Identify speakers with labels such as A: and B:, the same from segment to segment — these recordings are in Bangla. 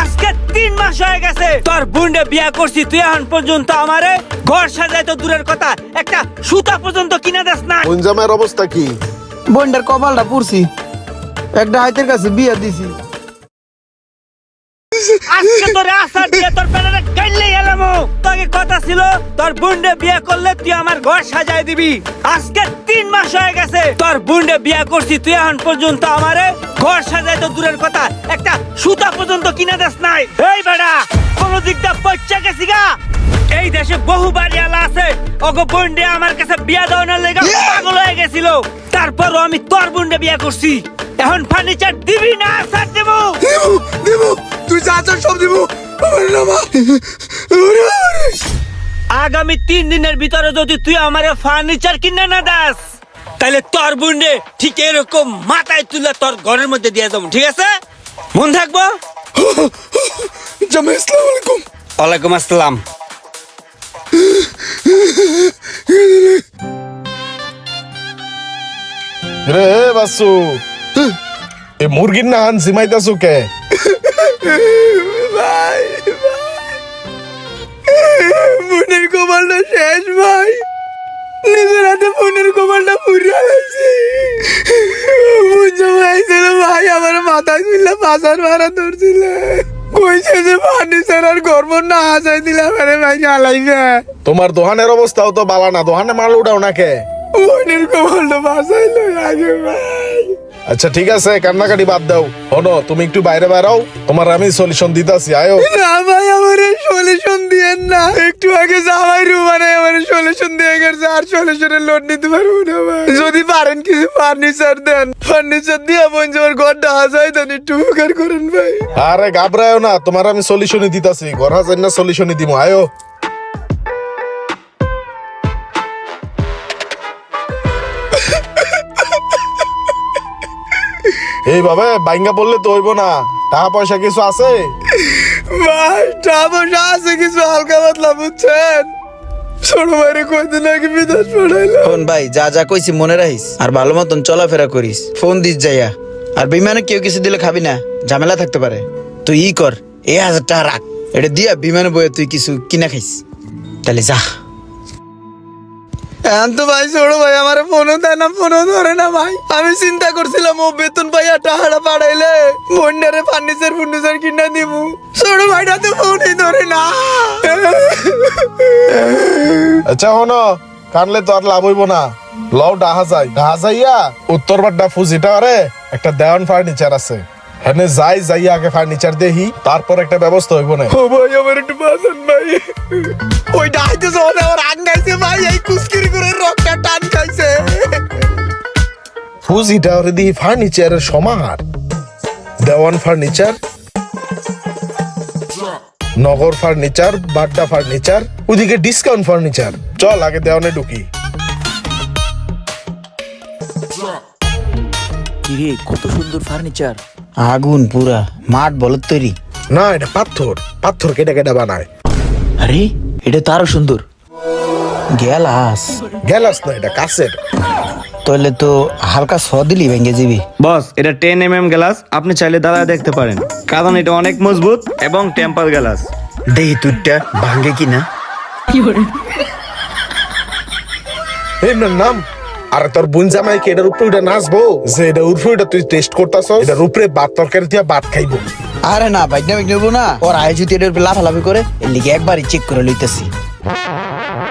A: আজকে তিন মাস হয়ে গেছে। তোর বুন্ডে বিয়া করছি তুই এখন পর্যন্ত আমারে ঘর সাজাই তো দূরের কথা একটা সুতা পর্যন্ত কিনা দেস না।
B: গুঞ্জামের অবস্থা কি?
C: বোনের কপালটা পুরছি একটা হাইতের কাছে বিয়া দিছি।
A: আজকে তোর আসার দিয়ে তোর বুন্ডে বিয়ে করলে তুই আমার ঘর সাজাই দিবি। আজকে তিন মাস হয়ে গেছে। তোর বুন্ডে বিয়ে করছি তুই এখন পর্যন্ত আমারে ঘর সাজাই তো দূরের কথা একটা সুতা পর্যন্ত কিনে দেস নাই। এই বেড়া কোন দিকটা পচ্চা গেছি গা। এই দেশে বহু বাড়িওয়ালা আছে ওগো বুন্ডে আমার কাছে বিয়া দেওয়ানোর লেগে পাগল হয়ে গেছিল। তারপরও আমি তোর বুন্ডে বিয়ে করছি। এখন ফার্নিচার দিবি না স্যার দেবো?
C: দেবু দেবু তুই যা চাস সব দেবু। আমার নামা
A: আগামী তিন দিনের ভিতরে যদি তুই আমার ফার্নিচার কিনে না দাস তাহলে তোর বুন্ডে ঠিক এরকম মাথায় তুলে তোর ঘরের মধ্যে দিয়ে যাব ঠিক আছে? মন থাকব?
C: জামাই আসসালামু আলাইকুম।
A: ওয়ালাইকুম আসসালাম।
B: রে বাসু। এ মুরগির না হান জিমাইতাছু কে?
C: ভাই বোনের কপালটা শেষ ভাই। নিজের হাতে বোনের কপালটা পুরিয়া লাগছে বোন জামাই ভাই আমার মাথায় তুললে পাশার মারা ধরছিল। কইছে যে ফার্নিচার আর গর্ব না আসাই দিলাম আরে ভাই জ্বালাইবে।
B: তোমার দোকানের অবস্থাও তো বালা না দোকানে মাল উঠাও না কে
C: বোনের কপালটা বাঁচাইলো আগে ভাই।
B: আচ্ছা ঠিক আছে কান্নাকাটি বাদ দাও। হনো তুমি একটু বাইরে বেরাও তোমার আমি সলিউশন দিতাছি আয়ো।
C: না ভাই আমার সলিউশন দিয়েন না। একটু আগে জামাই রুমানে আমার সলিউশন দিয়ে গেছে আর সলিউশনের লোড নিতে পারব না ভাই। যদি পারেন কিছু ফার্নিচার দেন। ফার্নিচার দিয়ে বোন আমার ঘরটা হাজাই দেন একটু উপকার করেন ভাই।
B: আরে ঘাবড়ায়ও না তোমার আমি সলিউশনই দিতাছি। ঘর হাজার না সলিউশনই দিমু আয়ো। এইভাবে বাইঙ্গা বললে তো হইব না। টাকা পয়সা কিছু আছে?
C: ভাই টাকা আছে কিছু হালকা পাতলা বুঝছেন? ছোট ভাইরে কয়দিন আগে বিদেশ পড়াইলো
D: ফোন ভাই যা যা কইছি মনে রাখিস আর ভালো মতন চলাফেরা করিস। ফোন দিস যাইয়া। আর বিমানে কেউ কিছু দিলে খাবি না ঝামেলা থাকতে পারে। তুই ই কর এ হাজার টাকা রাখ। এটা দিয়া বিমানে বয়ে তুই কিছু কিনা খাইস। তাহলে যা।
C: এখন তো ভাই ছোট ভাই, আমার ফোনও দেয় না, ফোনও ধরে না ভাই। আমি চিন্তা করছিলাম, ও বেতন পাইয়া টাহাড়া পাঠাইলে বন্ডারে ফার্নিচার ফুর্নিচার কিনা দিব ছোট ভাইটা তো ফোনই ধরে না।
B: আচ্ছা হনো কানলে তো আর লাভ হইব না। লও, ডাহা যাই। ডাহা যাইয়া উত্তর বাড্ডা ফুজিটা আরে একটা দেওয়ান ফার্নিচার আছে। হেনে যাই যাইয়া আগে ফার্নিচার দেহি তারপর একটা ব্যবস্থা হইব না।
C: ও ভাই আমার একটু বাসন ভাই। ওই ডাইতে যখন আমার আং গাইছে ভাই এই কুস্কিরি করে রকটা টান খাইছে।
B: ফুজিটা ওরে দিহি ফার্নিচারের সমাহার। Dewan furniture Nagar furniture Badda furniture ওদিকে ডিসকাউন্ট ফার্নিচার চল আগে দেওয়ানে ঢুকি।
E: কিরে কত সুন্দর ফার্নিচার
D: আগুন পুরা মাঠ বলত তৈরি।
B: না এটা পাথর। পাথর কেটে কেটে বানায়।
E: আরে এটা তো আরও সুন্দর।
D: গেলাস
B: গেলাস না এটা কাছের।
D: তাহলে তো হালকা ছ দিলি ভেঙে যাবি।
F: বস এটা টেন এম এম গ্লাস আপনি চাইলে দাদা দেখতে পারেন। কারণ এটা অনেক মজবুত এবং টেম্পার গ্লাস
D: দেহি তুইটা ভাঙে কিনা?
B: এই না নাম। আর তোর বোন জামাই কি এটার উপরে উঠে নাচবো? যে এটা উপরে উঠে তুই টেস্ট করতাছ এটার উপরে ভাত তরকারি দিয়ে ভাত খাইবো।
D: আরে না বাইক না নেব না। ওর আয় যদি এটার উপরে লাফালাফি করে এর লিগে একবারই চেক করে লইতেছি।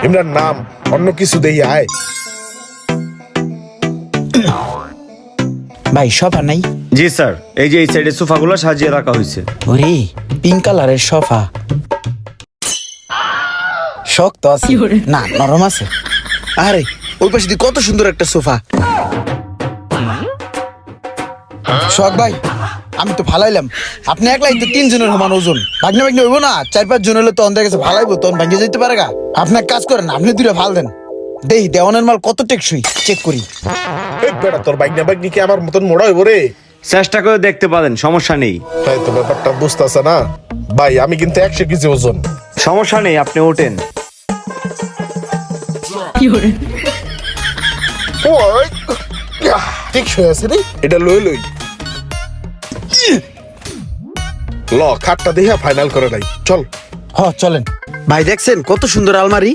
B: ইমরান নাম অন্য কিছু দেই আয়।
D: ভাই সফা নাই?
F: জি স্যার। এই যে এই সাইডে সোফাগুলো সাজিয়ে রাখা হয়েছে
D: ওরে পিঙ্ক কালারের সোফা। শক্ত আছে। না নরম আছে। আরে ওই পাশে দিয়ে কত সুন্দর একটা সোফা। শখ ভাই আমি তো ফালাইলাম। আপনি একলাই তো তিনজনের সমান ওজন। ভাগনা ভাগনা হইব না চার পাঁচ জন হলে তখন দেখেছে ফালাইবো তখন ভাঙিয়ে যেতে পারে গা। আপনি কাজ করেন আপনি দুটো ফাল দেন। দেই দেওয়ানের মাল কত টেকসই চেক করি।
B: এই বেটা তোর বাইক না বাইক কি আমার মতন মোড়া হইব রে?
F: চেষ্টা করে দেখতে পারেন সমস্যা নেই।
B: তাই তো ব্যাপারটা বুঝতেছে না। ভাই আমি কিন্তু একশো কেজি ওজন।
F: সমস্যা নেই আপনি ওঠেন।
B: আহ, ঠিক হয়ে আছে রে। এটা লই। লই ল খাটটা দেখা ফাইনাল করে নাই। চল।
D: হ চলেন। ভাই দেখছেন কত সুন্দর আলমারি?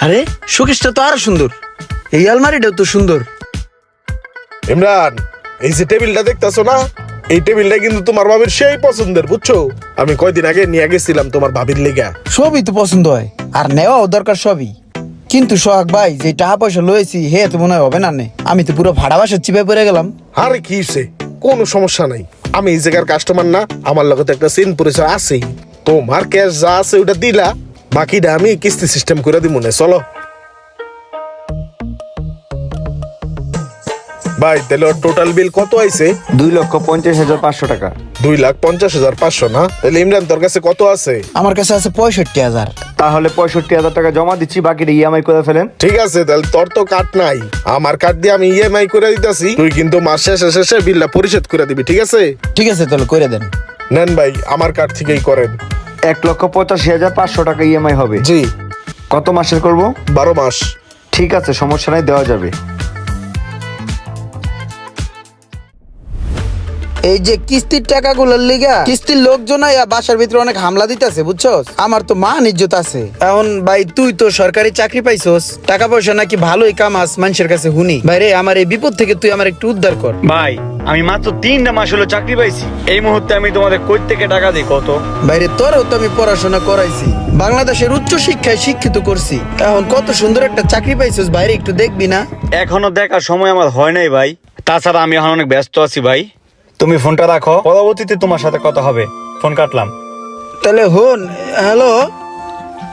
D: আরে? শোকেসটা তো আরও সুন্দর। এই আলমারিটাও তো সুন্দর।
B: ইমরান এই যে টেবিলটা দেখতেছো না? এই টেবিলটা কিন্তু তোমার ভাবির সেই পছন্দের বুঝছ? আমি কয়দিন আগে নিয়ে গেছিলাম তোমার ভাবির লেগা।
D: সবই তো পছন্দ হয়। আর নেওয়াও দরকার সবই। কিন্তু সোহাগ ভাই, যে টাকা পয়সা লয়েছি হে তো মনে হয় হবে না নে। আমি তো পুরো ভাড়া বাসার চিপে পড়ে গেলাম।
B: আরে কি সে কোনো সমস্যা নাই। আমি এই জায়গার কাস্টমার না, আমার লগতে একটা সিন পরিচয় আছে তোমার ক্যাশ যা আছে ওটা দিলা, বাকিটা আমি কিস্তি সিস্টেম করে দিব না, চলো। ভাই তাহলে ওর টোটাল বিল কত আইছে?
F: দুই লক্ষ পঞ্চাশ হাজার পাঁচশো টাকা।
B: দুই লাখ পঞ্চাশ হাজার পাঁচশো না? তাহলে ইমরান তোর কাছে কত আছে?
D: আমার কাছে আছে পঁয়ষট্টি হাজার।
F: তাহলে পঁয়ষট্টি হাজার টাকা জমা দিচ্ছি বাকিটা ইএমআই করে ফেলেন।
B: ঠিক আছে তাহলে তোর তো কাট নাই। আমার কার্ড দিয়ে আমি ইএমআই করে দিতেছি। তুই কিন্তু মাস শেষে শেষে বিলটা পরিশোধ করে দিবি ঠিক আছে?
D: ঠিক আছে তাহলে করে দেন।
B: নেন ভাই আমার কার্ড থেকেই করেন।
F: এক লক্ষ পঁচাশি হাজার পাঁচশো টাকা ইএমআই হবে।
B: জি।
F: কত মাসের করব?
B: বারো মাস।
F: ঠিক আছে সমস্যা নাই দেওয়া যাবে।
D: এই যে কিস্তির টাকাগুলোর লিগা কিস্তির লোকজন বাসার ভিতরে অনেক হামলা দিতেছে বুঝছস? আমার তো মান ইজ্জত আছে। এখন ভাই তুই তো সরকারি চাকরি পাইছস টাকা পয়সা নাকি ভালোই কামাস মানুষের কাছে হুনি ভাই রে আমার এই বিপদ থেকে তুই আমার একটু উদ্ধার কর।
F: ভাই আমি মাত্র তিনটা মাস হলো চাকরি পাইছি। এই মুহূর্তে আমি তোমাদের কই থেকে টাকা দিই কত?
D: বাইরে তোরও তো আমি পড়াশোনা করাইছি। বাংলাদেশের উচ্চ শিক্ষায় শিক্ষিত করছি। এখন কত সুন্দর একটা চাকরি পাইছস বাইরে একটু দেখবি না?
F: এখনও দেখার সময় আমার হয় নাই ভাই। তাছাড়া আমি এখন অনেক ব্যস্ত আছি ভাই। তুমি ফোনটা রাখো পরবর্তীতে তোমার সাথে কথা হবে। ফোন কাটলাম।
D: তাহলে হন হ্যালো?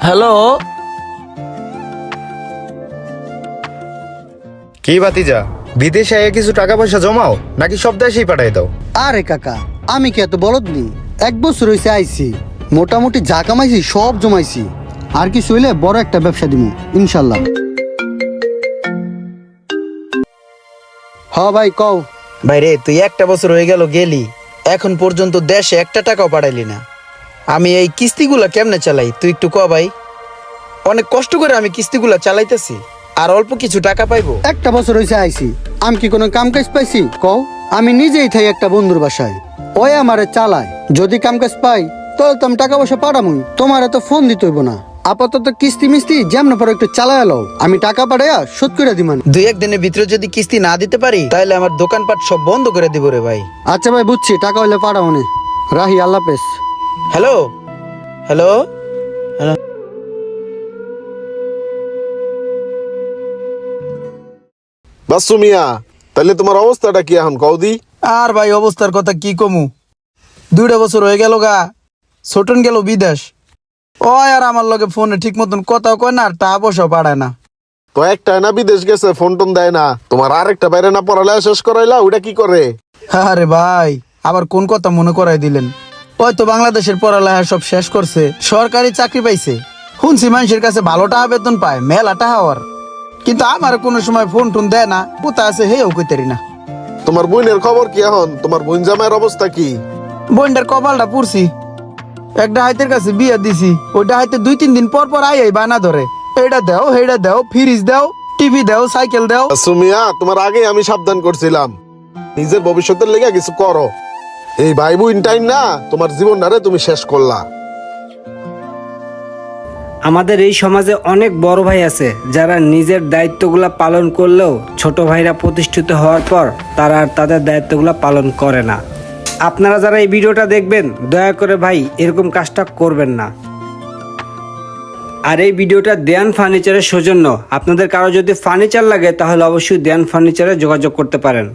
D: হ্যালো?
G: কি বাতিজা বিদেশে আয়া কিছু টাকা পয়সা জমাও নাকি সব দেশেই পাঠাই দাও?
H: আরে কাকা আমি কি এত বলদ নি? এক বছর হয়েছে আইছি মোটামুটি যা কামাইছি সব জমাইছি। আর কি হইলে বড় একটা ব্যবসা দিব ইনশাল্লাহ। হ ভাই কও।
D: বাইরে তুই একটা বছর হয়ে গেল গেলি, এখন পর্যন্ত দেশে একটা টাকাও পাঠাইলি না। আমি এই কিস্তিগুলা কেমনে চালাই, তুই একটু ক ভাই? অনেক কষ্ট করে আমি কিস্তিগুলা চালাইতেছি, আর অল্প কিছু টাকা পাইবো।
H: একটা বছর হয়েছে আইছি, আমি কি কোনো কাম কাজ পাইছি? কও, আমি নিজেই থাই একটা বন্ধুর বাসায়, ওই আমারে চালায়। যদি কাম কাজ পাই তাহলে তো আমি টাকা পয়সা পাঠামই, তোমার এত ফোন দিতে হইব না। আপাতত কিস্তি মিস্তি যেমন পরে একটু চালায় লও। আমি টাকা পাঠাইয়া শোধ করে দিমান
D: দুই একদিনের ভিতরে যদি কিস্তি না দিতে পারি তাহলে আমার দোকানপাট সব বন্ধ করে দিব রে ভাই।
H: আচ্ছা ভাই বুঝছি টাকা হইলে পাঠাও নে। রাহি আল্লাহ পেস
D: হ্যালো? হ্যালো? হ্যালো?
B: বাসু মিয়া তাহলে তোমার অবস্থাটা কি এখন কৌদি
D: আর ভাই অবস্থার কথা কি কমু? দুইটা বছর হয়ে গেল গা ছোটন গেল বিদেশ। ও আর আমার লগে ফোনে ঠিক মতন কথাও কয় না আর টাকা পয়সাও পাঠায় না।
B: তো একটা না বিদেশ গেছে ফোন টোন দেয় না। তোমার আরেকটা বাইরে না পড়ালে শেষ করাইলা ওটা কি করে?
D: আরে ভাই আবার কোন কথা মনে করাই দিলেন? ওই তো বাংলাদেশের পড়ালেখা সব শেষ করছে সরকারি চাকরি পাইছে। শুনছি মানুষের কাছে ভালো টাকা বেতন পায় মেলা টাকা হওয়ার কিন্তু আমার কোনো সময় ফোন টোন দেয় না কোথা আছে হেও কইতারি না।
B: তোমার বোনের খবর কি এখন? তোমার বোন জামাইয়ের অবস্থা কি?
D: বোনটার কপালটা পুরছি একটা হাইতের কাছে বিয়ে দিছি ওইটা হাইতে দুই তিন দিন পর পর আই আই বানা ধরে। এটা দাও হেটা দাও ফ্রিজ দাও টিভি দাও সাইকেল দাও।
B: সুমিয়া তোমার আগে আমি সাবধান করছিলাম। নিজের ভবিষ্যতের লেগে কিছু করো। এই ভাই বোন টাইম না তোমার জীবন জীবনটারে তুমি শেষ করলা।
A: আমাদের এই সমাজে অনেক বড় ভাই আছে যারা নিজের দায়িত্বগুলা পালন করলেও ছোট ভাইরা প্রতিষ্ঠিত হওয়ার পর তারা আর তাদের দায়িত্বগুলা পালন করে না। আপনারা যারা এই ভিডিওটা দেখবেন, দয়া করে ভাই, এরকম কাজটা করবেন না। আর এই ভিডিওটা দেয়ান ফার্নিচারের সৌজন্য। আপনাদের কারও যদি ফার্নিচার লাগে, তাহলে অবশ্যই দেয়ান ফার্নিচারে যোগাযোগ করতে পারেন।